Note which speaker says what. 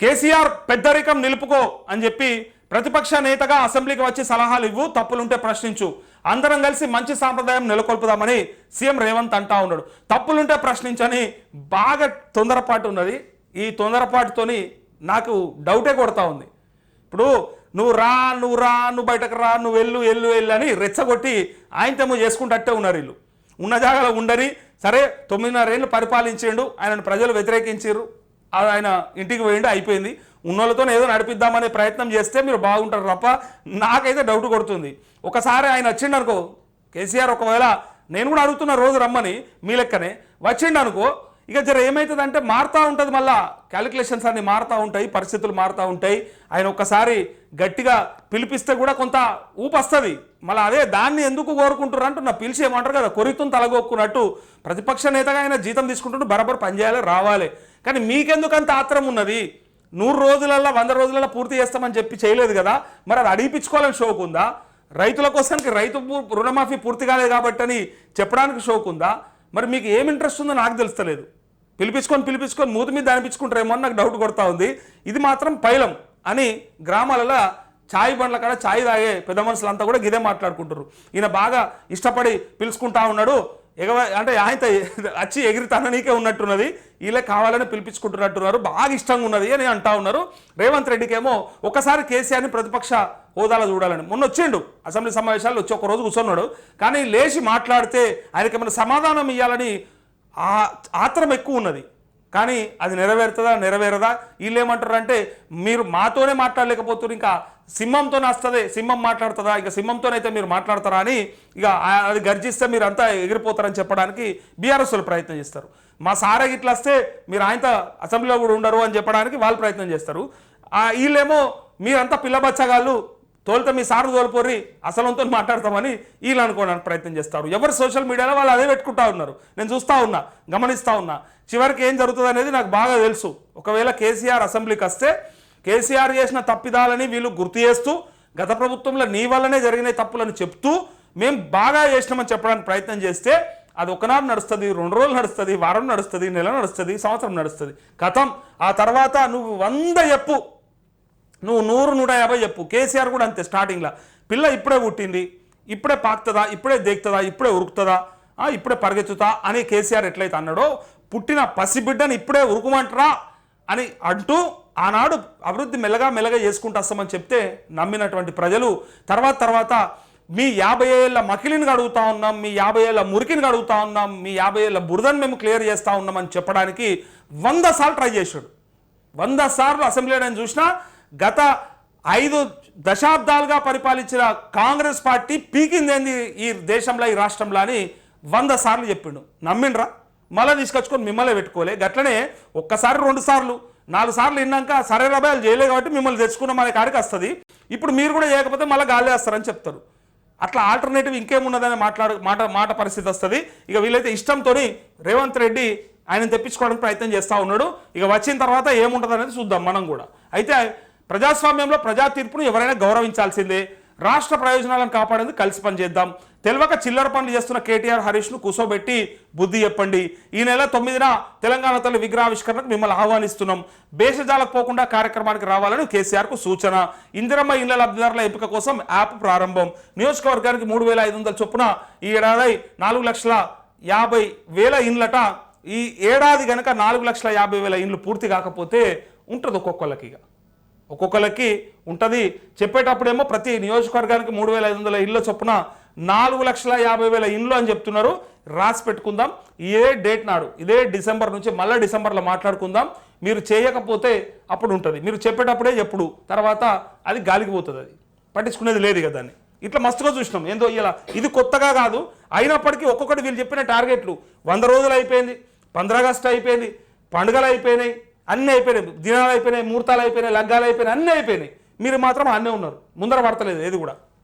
Speaker 1: కేసీఆర్ పెద్దరికం నిలుపుకో అని చెప్పి ప్రతిపక్ష నేతగా అసెంబ్లీకి వచ్చి సలహాలు ఇవ్వు తప్పులుంటే ప్రశ్నించు. అందరం కలిసి మంచి సాంప్రదాయం నెలకొల్పుదామని సీఎం రేవంత్ అంటా ఉన్నాడు. తప్పులుంటే ప్రశ్నించని బాగా తొందరపాటు ఉన్నది. ఈ తొందరపాటుతోని నాకు డౌటే కొడతా ఉంది. ఇప్పుడు నువ్వు రా నువ్వు రా నువ్వు బయటకు రా నువ్వు వెళ్ళు వెళ్ళు వెళ్ళు అని రెచ్చగొట్టి ఆయనతేమో చేసుకుంటట్టే ఉన్నారు వీళ్ళు. ఉన్న జాగాలో ఉండని సరే తొమ్మిదిన్నరేళ్ళు పరిపాలించిండు. ఆయనను ప్రజలు వ్యతిరేకించారు అది ఆయన ఇంటికి పోయిండు అయిపోయింది. ఉన్నోళ్ళతో ఏదో నడిపిద్దామనే ప్రయత్నం చేస్తే మీరు బాగుంటారు తప్ప నాకైతే డౌట్ కొడుతుంది. ఒకసారి ఆయన వచ్చిండు అనుకో కేసీఆర్ ఒకవేళ నేను కూడా అడుగుతున్న రోజు రమ్మని మీ లెక్కనే వచ్చిండు అనుకో ఇక జర ఏమవుతుందంటే మారుతూ ఉంటుంది మళ్ళా. క్యాలిక్యులేషన్స్ అన్నీ మారుతూ ఉంటాయి పరిస్థితులు మారుతూ ఉంటాయి. ఆయన ఒక్కసారి గట్టిగా పిలిపిస్తే కూడా కొంత ఊపస్తుంది మళ్ళీ అదే దాన్ని ఎందుకు కోరుకుంటారు అంటున్నా పిలిచి ఏమంటారు కదా కొరితుని తలగొక్కున్నట్టు. ప్రతిపక్ష నేతగా ఆయన జీతం తీసుకుంటుంటే బరాబర్ పనిచేయాలి రావాలి. కానీ మీకెందుకు అంత ఆత్రం ఉన్నది? నూరు రోజులల్లో వంద రోజులలో పూర్తి చేస్తామని చెప్పి చేయలేదు కదా? మరి అది అడిగిపించుకోవాలని షోకు ఉందా? రైతుల కోసానికి రైతు రుణమాఫీ పూర్తి కాలేదు కాబట్టి అని చెప్పడానికి షోకు ఉందా? మరి మీకు ఏం ఇంట్రెస్ట్ ఉందో నాకు తెలుస్తలేదు. పిలిపించుకొని పిలిపించుకొని మూతి మీద అనిపించుకుంటారేమో అని నాకు డౌట్ కొడతా ఉంది. ఇది మాత్రం పైలం అని గ్రామాలలో ఛాయ్ బండ్ల కాడ ఛాయ్ తాగే పెద్ద మనుషులంతా కూడా గిదే మాట్లాడుకుంటారు ఈయన బాగా ఇష్టపడి పిలుచుకుంటా ఉన్నాడు. ఎగవ అంటే ఆయనతో వచ్చి ఎగిరి తననీకే ఉన్నట్టున్నది. వీళ్ళే కావాలని పిలిపించుకుంటున్నట్టున్నారు. బాగా ఇష్టంగా ఉన్నది అని అంటా ఉన్నారు. రేవంత్ రెడ్డికేమో ఒకసారి కేసీఆర్ని ప్రతిపక్ష హోదాలో చూడాలని. మొన్న వచ్చిండు. అసెంబ్లీ సమావేశాల్లో వచ్చి ఒక రోజు కూర్చున్నాడు. కానీ లేచి మాట్లాడితే ఆయనకి ఏమైనా సమాధానం ఇవ్వాలని ఆ ఆత్రం ఎక్కువ ఉన్నది. కానీ అది నెరవేరుతుందా? నెరవేరదా? వీళ్ళు ఏమంటారు అంటే మీరు మాతోనే మాట్లాడలేకపోతున్నారు ఇంకా సింహంతోనే వస్తుంది సింహం మాట్లాడుతుందా? ఇక సింహంతోనైతే మీరు మాట్లాడతారా అని ఇక అది గర్జిస్తే మీరు అంతా ఎగిరిపోతారని చెప్పడానికి బీఆర్ఎస్లు ప్రయత్నం చేస్తారు. మా సారే ఇట్లా వస్తే మీరు ఆయనతో అసెంబ్లీలో కూడా ఉండరు అని చెప్పడానికి వాళ్ళు ప్రయత్నం చేస్తారు. వీళ్ళేమో మీరంతా పిల్లబచ్చగాళ్ళు తోలితే మీ సారు తోలిపోర్రి అసలంతో మాట్లాడతామని వీళ్ళు అనుకోవడానికి ప్రయత్నం చేస్తారు. ఎవరు సోషల్ మీడియాలో వాళ్ళు అదే పెట్టుకుంటా ఉన్నారు. నేను చూస్తూ ఉన్నా గమనిస్తూ ఉన్నా. చివరికి ఏం జరుగుతుంది అనేది నాకు బాగా తెలుసు. ఒకవేళ కేసీఆర్ అసెంబ్లీకి వస్తే కేసీఆర్ చేసిన తప్పిదాలని వీళ్ళు గుర్తు చేస్తూ గత ప్రభుత్వంలో నీ వల్లనే జరిగిన తప్పులను చెప్తూ మేము బాగా చేసినామని చెప్పడానికి ప్రయత్నం చేస్తే అది ఒకనాడు నడుస్తుంది రెండు రోజులు నడుస్తుంది వారం నడుస్తుంది నెల నడుస్తుంది సంవత్సరం నడుస్తుంది. కథం. ఆ తర్వాత నువ్వు వంద చెప్పు. నువ్వు నూరు నూట యాభై చెప్పు. కేసీఆర్ కూడా అంతే స్టార్టింగ్లో. పిల్ల ఇప్పుడే పుట్టింది ఇప్పుడే పాకుతుందా ఇప్పుడే దేకుతుందా ఇప్పుడే ఉరుకుతుందా ఇప్పుడే పరిగెత్తుతా అని కేసీఆర్ ఎట్లయితే అన్నాడో పుట్టిన పసిబిడ్డని ఇప్పుడే ఉరుకుమంటరా అని అంటూ ఆనాడు అభివృద్ధి మెల్లగా మెల్లగా చేసుకుంటూ వస్తామని చెప్తే నమ్మినటువంటి ప్రజలు తర్వాత తర్వాత మీ యాభై ఏళ్ళ మకిలిని అడుగుతా ఉన్నాం మీ యాభై ఏళ్ళ మురికిని అడుగుతా ఉన్నాం మీ యాభై ఏళ్ళ బురదను మేము క్లియర్ చేస్తా ఉన్నామని చెప్పడానికి వంద సార్లు ట్రై చేశాడు. వంద సార్లు అసెంబ్లీ నేను చూసినా గత ఐదు దశాబ్దాలుగా పరిపాలించిన కాంగ్రెస్ పార్టీ పీకిందేంది ఈ దేశంలో ఈ రాష్ట్రంలో అని వంద సార్లు చెప్పిండు. నమ్మిండ్రా? మళ్ళీ తీసుకొచ్చుకొని మిమ్మల్ని పెట్టుకోలే. గట్లనే ఒక్కసారి రెండు సార్లు నాలుగు సార్లు విన్నాక సరే రబాయలు చేయలే కాబట్టి మిమ్మల్ని తెచ్చుకున్నాం అనే కాడికి వస్తుంది. ఇప్పుడు మీరు కూడా చేయకపోతే మళ్ళీ గాలి వేస్తారని చెప్తారు. అట్లా ఆల్టర్నేటివ్ ఇంకేమున్నదని మాట్లాడు మాట మాట పరిస్థితి వస్తుంది. ఇక వీళ్ళైతే ఇష్టంతో రేవంత్ రెడ్డి ఆయన తెప్పించుకోవడానికి ప్రయత్నం చేస్తూ ఉన్నాడు. ఇక వచ్చిన తర్వాత ఏముంటుంది అనేది చూద్దాం మనం కూడా. అయితే ప్రజాస్వామ్యంలో ప్రజా తీర్పును ఎవరైనా గౌరవించాల్సిందే. రాష్ట్ర ప్రయోజనాలను కాపాడేందుకు కలిసి పనిచేద్దాం. తెలియక చిల్లర పనులు చేస్తున్న కేటీఆర్ హరీష్ను కూసోబెట్టి బుద్ధి చెప్పండి. ఈ నెల తొమ్మిదిన తెలంగాణ తల్లి విగ్రహావిష్కరణకు మిమ్మల్ని ఆహ్వానిస్తున్నాం. భేషజాలకు పోకుండా కార్యక్రమానికి రావాలని కేసీఆర్కు సూచన. ఇందిరమ్మ ఇళ్ళ లబ్ధిదారుల ఎంపిక కోసం యాప్ ప్రారంభం. నియోజకవర్గానికి మూడు వేల ఐదు వందల చొప్పున ఈ ఏడాది నాలుగు లక్షల యాభై వేల ఇండ్లట ఈ ఏడాది కనుక నాలుగు లక్షల యాభై వేల ఇండ్లు పూర్తి కాకపోతే ఉంటుంది ఒక్కొక్కళ్ళకి ఇక. ఒక్కొక్కరికి ఉంటుంది. చెప్పేటప్పుడేమో ప్రతి నియోజకవర్గానికి మూడు వేల ఐదు వందల ఇళ్ళ చొప్పున నాలుగు లక్షల యాభై వేల ఇండ్లు అని చెప్తున్నారు. రాసి పెట్టుకుందాం. ఇదే డేట్ నాడు ఇదే డిసెంబర్ నుంచి మళ్ళీ డిసెంబర్లో మాట్లాడుకుందాం. మీరు చేయకపోతే అప్పుడు ఉంటుంది. మీరు చెప్పేటప్పుడే ఎప్పుడు తర్వాత అది గాలికి పోతుంది అది. పట్టించుకునేది లేదు కదా దాన్ని. ఇట్లా మస్తుగా చూసినాం. ఏందో ఇలా ఇది కొత్తగా కాదు. అయినప్పటికీ ఒక్కొక్కటి వీళ్ళు చెప్పిన టార్గెట్లు. వంద రోజులు అయిపోయింది. పంద్రాగస్టు అయిపోయింది. పండుగలు అయిపోయినాయి. అన్నీ అయిపోయినాయి. దినాలు అయిపోయినాయి ముహూర్తాలు అయిపోయినాయి లగ్గాలు అయిపోయినాయి అన్నీ అయిపోయినాయి. మీరు మాత్రం అన్నీ ఉన్నారు. ముందర పడతలేదు ఏది కూడా.